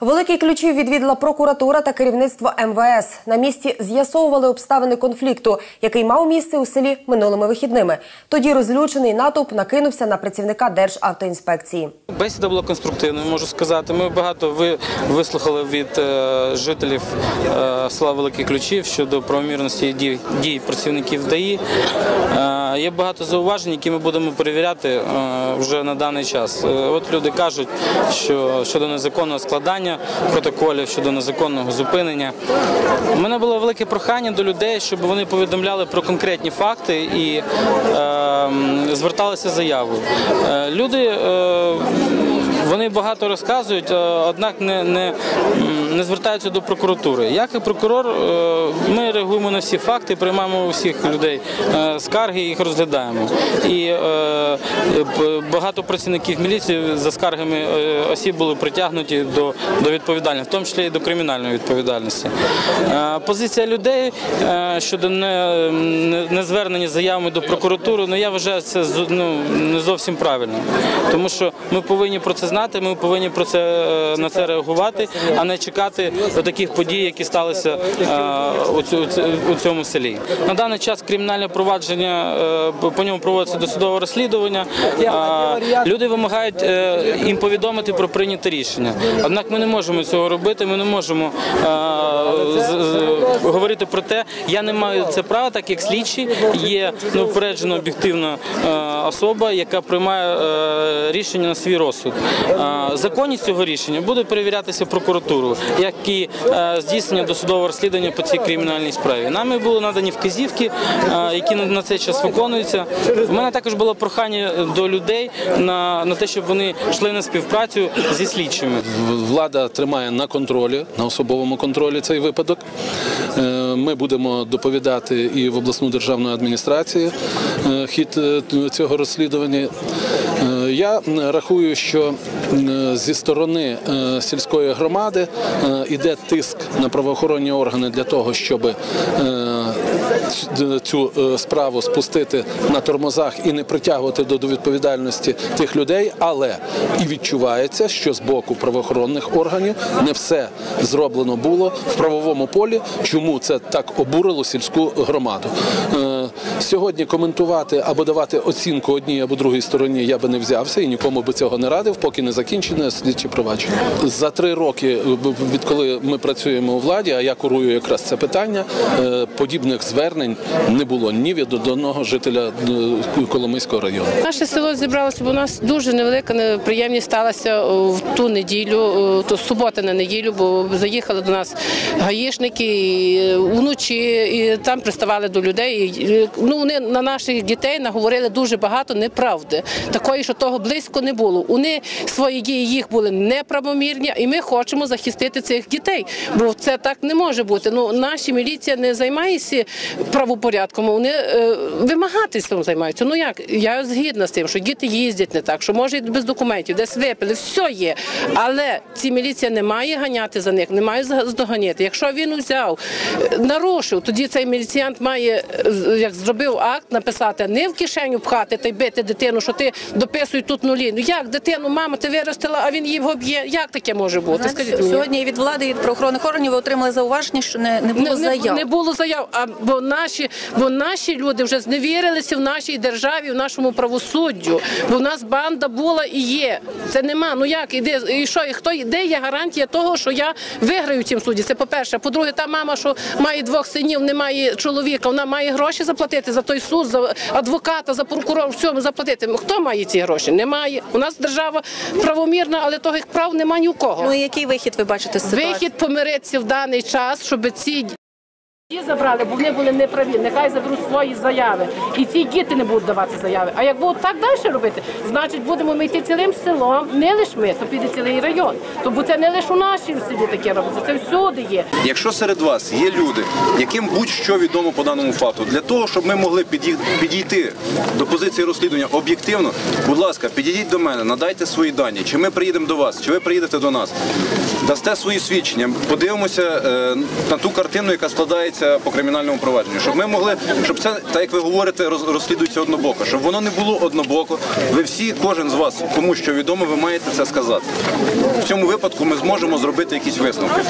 Великі ключі відвідала прокуратура та керівництво МВС. На місці з'ясовували обставини конфлікту, який мав місце у селі минулими вихідними. Тоді розлючений натовп накинувся на працівника Державтоінспекції. Бесіда була конструктивною, можу сказати. Ми багато ви- вислухали від е, жителів е, села Великі Ключів щодо правомірності дій, дій працівників ДАІ. Е, є багато зауважень, які ми будемо перевіряти е, вже на даний час. Е, от люди кажуть, що щодо незаконного складання протоколів, щодо незаконного зупинення. У мене було велике прохання до людей, щоб вони повідомляли про конкретні факти і е, зверталися заявою. Е, люди вони багато розказують, е, однак не, не, не звертаються до прокуратури. Як і прокурор, е, ми реагуємо на всі факти, приймаємо у всіх людей е, скарги їх розглядаємо. І багато працівників міліції за скаргами осіб були притягнуті до, до відповідальності, в тому числі і до кримінальної відповідальності. Позиція людей щодо не, не, не звернення з заявами до прокуратури, ну я вважаю це ну, не зовсім правильно. Тому що ми повинні про це знати, ми повинні про це е, на це реагувати, а не чекати таких подій, які сталися е, у, цьому селі. На даний час кримінальне провадження е, по ньому проводиться досудове розслідування. Люди вимагають їм повідомити про прийняте рішення. Однак ми не можемо цього робити. Ми не можемо говорити про те, я не маю це права, так як слідчий є неупереджена об'єктивна е, особа, яка приймає е, рішення на свій розсуд. Е, Законність цього рішення буде перевірятися прокуратурою, як і здійснення досудового розслідування по цій кримінальній справі. Нами були надані вказівки, які на цей час виконуються. У мене також було прохання до людей на, на те, щоб вони йшли на співпрацю зі слідчими. Влада тримає на контролі, на особовому контролі цей випадок. Е, Ми будемо доповідати і в обласну державну адміністрацію е, хід е, цього розслідування. Я рахую, що зі сторони сільської громади іде тиск на правоохоронні органи для того, щоб цю е, справу спустити на тормозах і не притягувати до відповідальності тих людей, але і відчувається, що з боку правоохоронних органів не все зроблено було в правовому полі. Чому це так обурило сільську громаду? Е, Сьогодні коментувати або давати оцінку одній або другій стороні я би не взявся і нікому би цього не радив, поки не закінчене слідчі провадження. За три роки, е, відколи ми працюємо у владі, а я курую якраз це питання, подібних звернень не було ні від одного жителя е, Коломийського району. Наше село зібралося, бо у нас дуже невелика неприємність сталася в ту неділю, то субота на неділю, бо заїхали до нас гаїшники і е, вночі, і там приставали до людей. Е, ну, вони на наших дітей наговорили дуже багато неправди. Такої, що того близько не було. Вони свої дії їх були неправомірні, і ми хочемо захистити цих дітей, бо це так не може бути. Ну, наші міліція не займається правопорядком, вони е, вимагательством займаються. Ну як я згідна з тим, що діти їздять не так, що може без документів, десь випили, все є. Але ці міліція не має ганяти за них, не має здоганяти. Якщо він взяв, е, нарушив, тоді цей міліціянт має, е, як зробив акт, написати, не в кишеню пхати та й бити дитину, що ти дописуй тут нулі. Ну як дитину, мама, ти виростила, а він її б'є. Як таке може бути? Скажіть мені. Сьогодні від влади і від правоохоронних органів ви отримали зауваження, що не, не було не, заяв. не було заяв, а бо наші, бо наші люди вже зневірилися в нашій державі, в нашому правосуддю. Бо в нас банда була і є. Це нема. Ну як іде і що? І хто де є гарантія того, що я виграю в цім суді? Це по-перше. По-друге, та мама, що має двох синів, не має чоловіка, вона має гроші заплатити за той суд, за адвоката, за прокурора, всьому заплатити. Хто має ці гроші? Немає. У нас держава правомірна, але того прав немає ні у кого. Ну і який вихід ви бачите з ситуації? Вихід помиритися в даний час, щоб ці Ті забрали, бо вони були неправі. Нехай заберуть свої заяви. І ці діти не будуть давати заяви. А як будуть так далі робити, значить будемо ми йти цілим селом, не лише ми, то піде цілий район. Тому це не лише у нашій селі таке робиться, це всюди є. Якщо серед вас є люди, яким будь-що відомо по даному факту, для того, щоб ми могли підійти до позиції розслідування об'єктивно, будь ласка, підійдіть до мене, надайте свої дані, чи ми приїдемо до вас, чи ви приїдете до нас, дасте свої свідчення, подивимося е, на ту картину, яка складається відбувається по кримінальному провадженню. Щоб ми могли, щоб це, так як ви говорите, роз- розслідується однобоко, щоб воно не було однобоко. Ви всі, кожен з вас, кому що відомо, ви маєте це сказати. В цьому випадку ми зможемо зробити якісь висновки.